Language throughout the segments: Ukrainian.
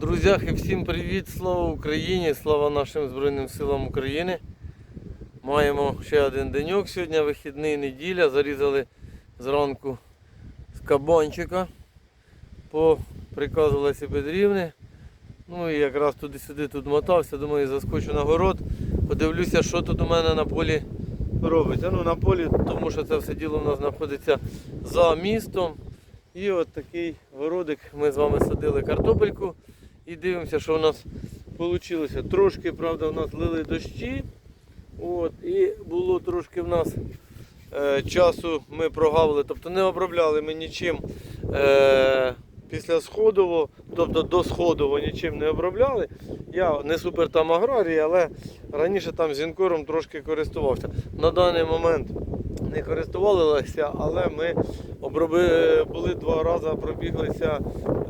Друзяхи, всім привіт! Слава Україні! Слава нашим Збройним силам України. Маємо ще один деньок сьогодні, вихідний неділя. Зарізали зранку з кабанчика по приказу Лесі Петрівни. Ну і якраз туди-сюди тут мотався, думаю, заскочу на город, подивлюся, що тут у мене на полі робиться. Ну на полі, тому що це все діло у нас знаходиться за містом. І от такий городик. Ми з вами садили картопельку і дивимося, що у нас вийшло. Трошки, правда, у нас лили дощі. От, і було трошки в нас е, часу ми прогавили, тобто не обробляли ми нічим е, після сходово, тобто до сходово нічим не обробляли. Я не супер там аграрій, але раніше там зінкором трошки користувався. На даний момент не користувалися, але ми оброби, були два рази пробіглися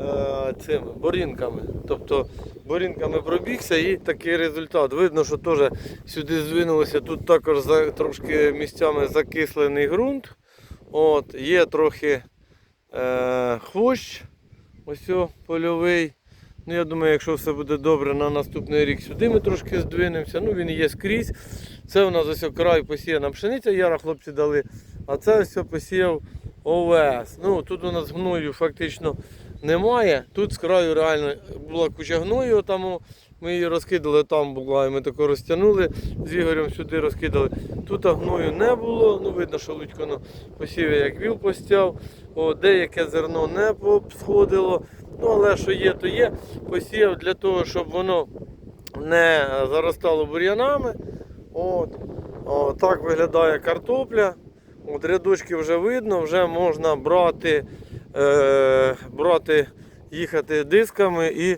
е, цими борінками. Тобто борінками пробігся і такий результат. Видно, що теж сюди звинулося. Тут також за, трошки місцями закислений ґрунт. От, є трохи е, хвощ, ось о, польовий. Ну, я думаю, якщо все буде добре, на наступний рік сюди ми трошки здвинемося. Ну, він є скрізь. Це у нас ось край посіяна пшениця, яра хлопці дали, а це ось посіяв овес. Ну, тут у нас гною фактично немає. Тут з краю реально була куча гною, там ми її розкидали, там була, і ми тако розтягнули з Ігорем сюди розкидали. Тут гною не було. Ну, видно, що Лудько ну, посів, як віл постяв. О, деяке зерно не сходило. Ну, але що є, то є. Посіяв для того, щоб воно не заростало бур'янами. От. О, так виглядає картопля. От рядочки вже видно, вже можна брати, е, брати їхати дисками і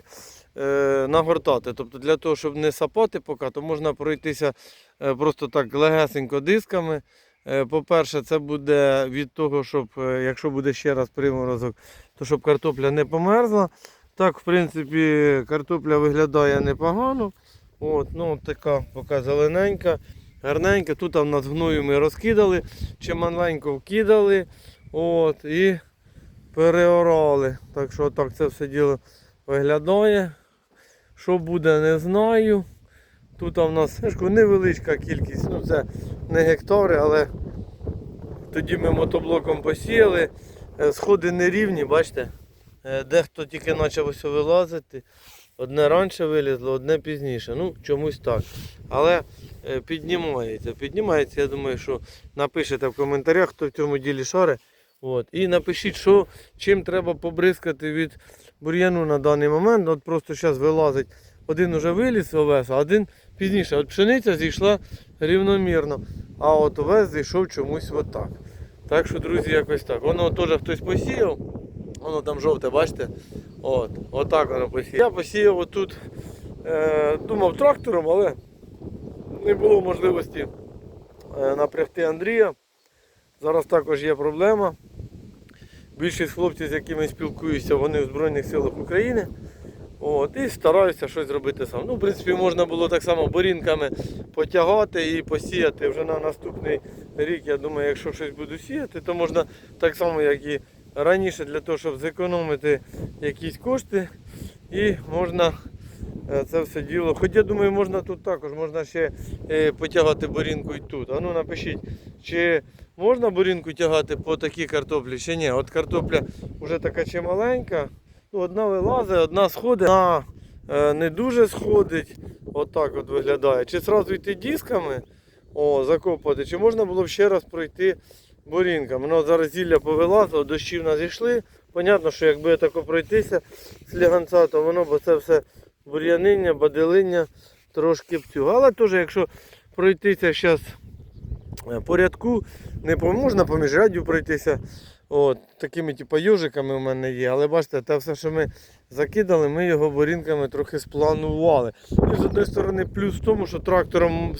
е, нагортати. Тобто для того, щоб не сапати поки, то можна пройтися е, просто так легесенько дисками. Е, По-перше, це буде від того, щоб е, якщо буде ще раз приморозок, то щоб картопля не померзла. Так, в принципі, картопля виглядає непогано. От, ну, така поки зелененька, гарненька. Тут в нас гною ми розкидали, чималенько вкидали. От, і переорали. Так що так це все діло виглядає. Що буде, не знаю. Тут в нас невеличка кількість, ну це не гектари, але тоді ми мотоблоком посіяли. Е, Сходи нерівні, бачите? Е, Дехто тільки почав ось вилазити. Одне раніше вилізло, одне пізніше. Ну, чомусь так. Але е, піднімається. Піднімається, я думаю, що напишете в коментарях, хто в цьому ділі шари. От. І напишіть, що, чим треба побризкати від бур'яну на даний момент. От просто зараз вилазить. Один уже виліз овес, а один пізніше. От пшениця зійшла рівномірно, а от овес зійшов чомусь отак. Так що, друзі, якось так. Воно теж хтось посіяв. Воно там жовте, бачите? От, отак воно посіяв. Я посіяв отут, е, думав трактором, але не було можливості е, напрягти Андрія. Зараз також є проблема. Більшість хлопців, з якими спілкуюся, вони в Збройних силах України. От, і стараюся щось зробити сам. Ну, в принципі, можна було так само борінками потягати і посіяти вже на наступний рік. Я думаю, якщо щось буду сіяти, то можна так само, як і раніше, для того, щоб зекономити якісь кошти. І можна це все діло. Хоч я думаю, можна тут також, можна ще е, потягати борінку і тут. А ну напишіть, чи можна борінку тягати по такій картоплі, чи ні. От картопля вже така чималенька. Ну, одна вилазить, одна сходить, одна е, не дуже сходить. Отак от, виглядає. Чи одразу йти дисками, о, закопати, чи можна було б ще раз пройти борінками. Ну, зараз зілля повилазило, дощі в нас зійшли. Понятно, що якби тако пройтися з ліганця, то воно б це все бур'яниння, баделиння трошки б. Але теж, якщо пройтися зараз по рядку, не можна поміж раддю пройтися. От, такими типу йожиками у мене є. Але бачите, те все, що ми закидали, ми його борінками трохи спланували. І з однієї сторони, плюс в тому, що трактором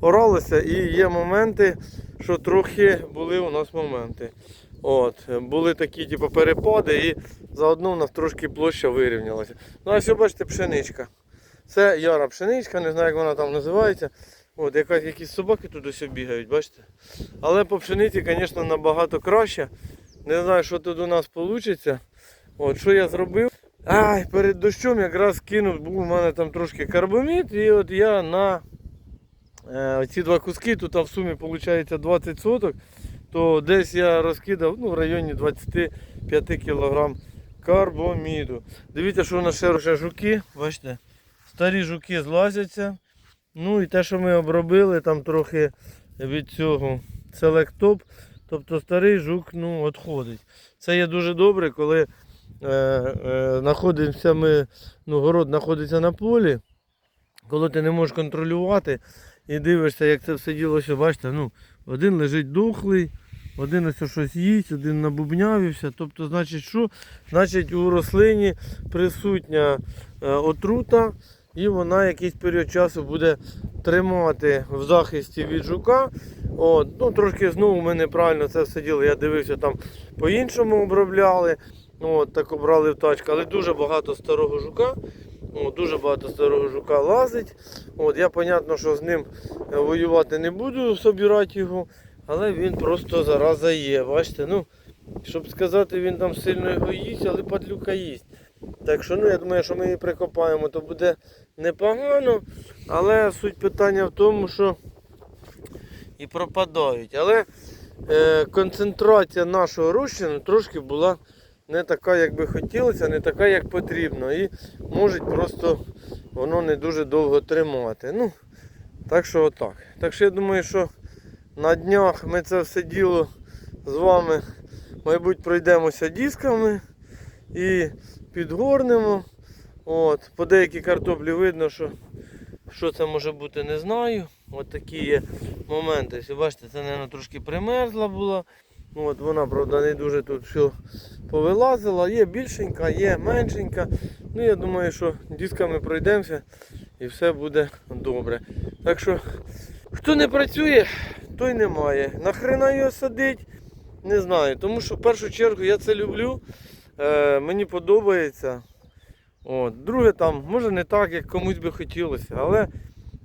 оралося, і є моменти, що трохи були у нас моменти. От, були такі типу, перепади, і заодно нас трошки площа вирівнялася. Ну, а ось бачите, пшеничка. Це яра пшеничка, не знаю, як вона там називається. От, якась, якісь собаки туди все бігають, бачите? Але по пшениці, звісно, набагато краще. Не знаю, що тут у нас вийде. От, що я зробив? Ай, перед дощом якраз кинув, був у мене там трошки карбомід, і от я на е, ці два куски, тут в сумі виходить 20 соток, то десь я розкидав ну, в районі 25 кг карбоміду. Дивіться, що у нас ще ще жуки, бачите, старі жуки злазяться. Ну і те, що ми обробили, там трохи від цього селектоп, тобто старий жук ну, відходить. Це є дуже добре, коли е, е, знаходимося ми, ну, город знаходиться на полі, коли ти не можеш контролювати і дивишся, як це все діло, бачите, ну, один лежить дохлий, один ось щось їсть, один набубнявився. Тобто, значить, що? Значить, у рослині присутня е, отрута, і вона якийсь період часу буде тримати в захисті від жука. От, ну, Трошки знову ми неправильно це все діло. Я дивився там по-іншому обробляли. От, так обрали в тачку, але дуже багато старого жука. От, дуже багато старого жука лазить. От, я, понятно, що з ним е, воювати не буду, собирати його, але він просто зараза є. Бачите, ну, щоб сказати, він там сильно його їсть, але падлюка їсть. Так що, ну, я думаю, що ми її прикопаємо, то буде непогано. Але суть питання в тому, що і пропадають. Але е, концентрація нашого розчину трошки була не така, як би хотілося, не така, як потрібно. І може просто воно не дуже довго тримати. Ну, так що отак. Так що я думаю, що на днях ми це все діло з вами, мабуть, пройдемося дисками і підгорнемо. От, по деякій картоплі видно, що, що це може бути, не знаю. От такі є моменти. Ось, бачите, це, мабуть, трошки примерзла була. От, вона, правда, не дуже тут все повилазила. Є більшенька, є меншенька. Ну, я думаю, що дисками пройдемося і все буде добре. Так що, хто не працює, той не має. Нахрена його садить, не знаю. Тому що в першу чергу я це люблю. Е, мені подобається. От. Друге там, може не так, як комусь би хотілося, але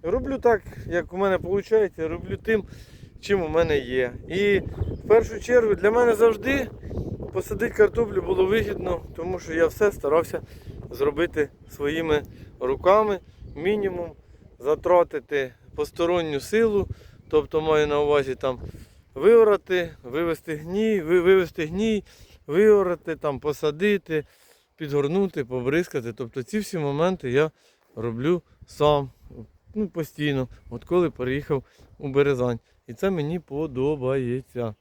роблю так, як у мене виходить, роблю тим, чим у мене є. І в першу чергу для мене завжди посадити картоплю було вигідно, тому що я все старався зробити своїми руками, мінімум затратити посторонню силу, тобто маю на увазі там виорати, вивести гній, ви- вивести гній, виорати, там, посадити, підгорнути, побризкати. Тобто ці всі моменти я роблю сам ну, постійно, от коли переїхав у Березань. І це мені подобається.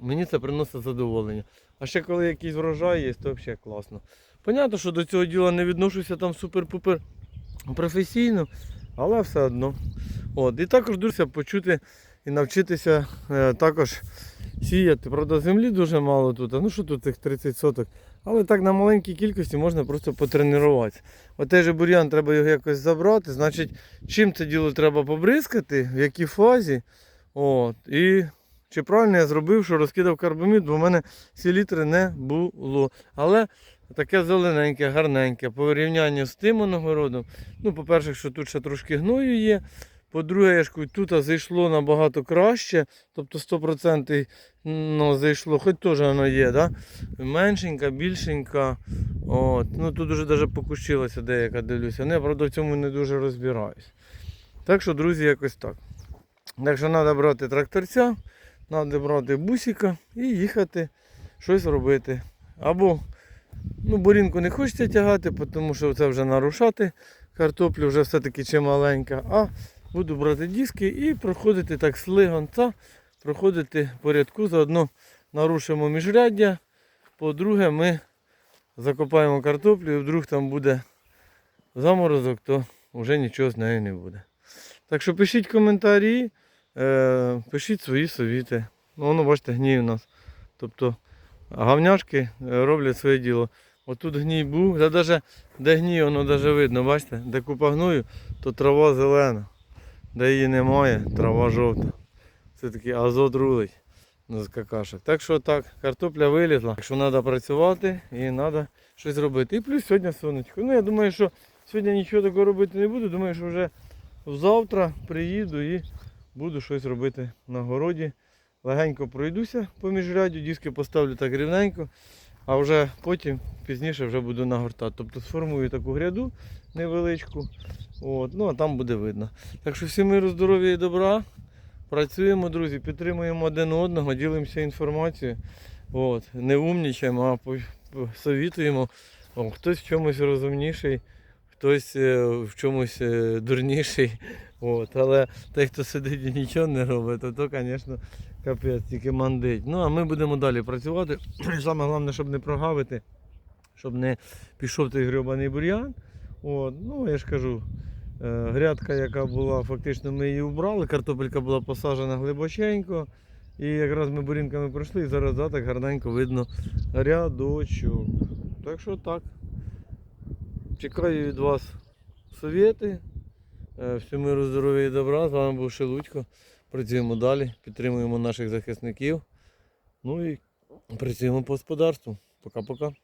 Мені це приносить задоволення. А ще коли якийсь врожай є, то взагалі класно. Понятно, що до цього діла не відношуся там супер-пупер професійно, але все одно. От. І також дуже почути і навчитися е, також сіяти. Правда, землі дуже мало тут. А ну що тут цих 30 соток? Але так на маленькій кількості можна просто потренуватися. От той же бур'ян треба його якось забрати. Значить, чим це діло треба побризкати, в якій фазі. От. І чи правильно я зробив, що розкидав карбамід, бо в мене селітри не було. Але таке зелененьке, гарненьке. По порівнянню з тим оногородом. Ну, по-перше, що тут ще трошки гною є. По-друге, я ж кажу, тут зайшло набагато краще. Тобто 100% ну, зайшло, хоч теж воно є, да? меншенька, більшенька. От. Ну, тут вже навіть покущилася деяка, дивлюся. Ну, я, правда, в цьому не дуже розбираюсь. Так що, друзі, якось так. Так що треба брати тракторця, треба брати бусика і їхати щось робити. Або ну, бурінку не хочеться тягати, тому що це вже нарушати картоплю, вже все-таки чималенька. А буду брати диски і проходити так слигонця, проходити по рядку, заодно нарушимо міжряддя. По-друге, ми закопаємо картоплю і вдруг там буде заморозок, то вже нічого з нею не буде. Так що пишіть коментарі, е, пишіть свої совіти. Ну, воно, бачите, гній у нас. Тобто гавняшки е, роблять своє діло. Отут гній був, даже, де гній, воно даже видно, бачите, де купа гною, то трава зелена. Де її немає, трава жовта. Це такий азот рулить з какашок. Так що так, картопля вилізла. Так що треба працювати і треба щось робити. І плюс сьогодні сонечко. Ну я думаю, що сьогодні нічого такого робити не буду. Думаю, що вже завтра приїду і буду щось робити на городі. Легенько пройдуся по міжрядю, диски поставлю так рівненько. а вже потім пізніше вже буду нагортати. Тобто сформую таку гряду невеличку. От, ну а там буде видно. Так що всім миру, здоров'я і добра. Працюємо, друзі, підтримуємо один одного, ділимося інформацією. От, не умнічаємо, а совітуємо. Хтось в чомусь розумніший, хтось е, в чомусь е, дурніший. От, але той, хто сидить і нічого не робить, то, то звісно, капець, тільки мандить. Ну, а ми будемо далі працювати. Саме головне, щоб не прогавити, щоб не пішов той грьобаний бур'ян. От, ну, я ж кажу, грядка, яка була, фактично ми її вбрали, картопелька була посаджена глибоченько. І якраз ми бурінками пройшли, і зараз да, так гарненько видно рядочок. Так що так. Чекаю від вас совєти. Е, миру, здоров'я і добра. З вами був Шелудько. Працюємо далі, підтримуємо наших захисників. Ну і працюємо по господарству. Пока-пока.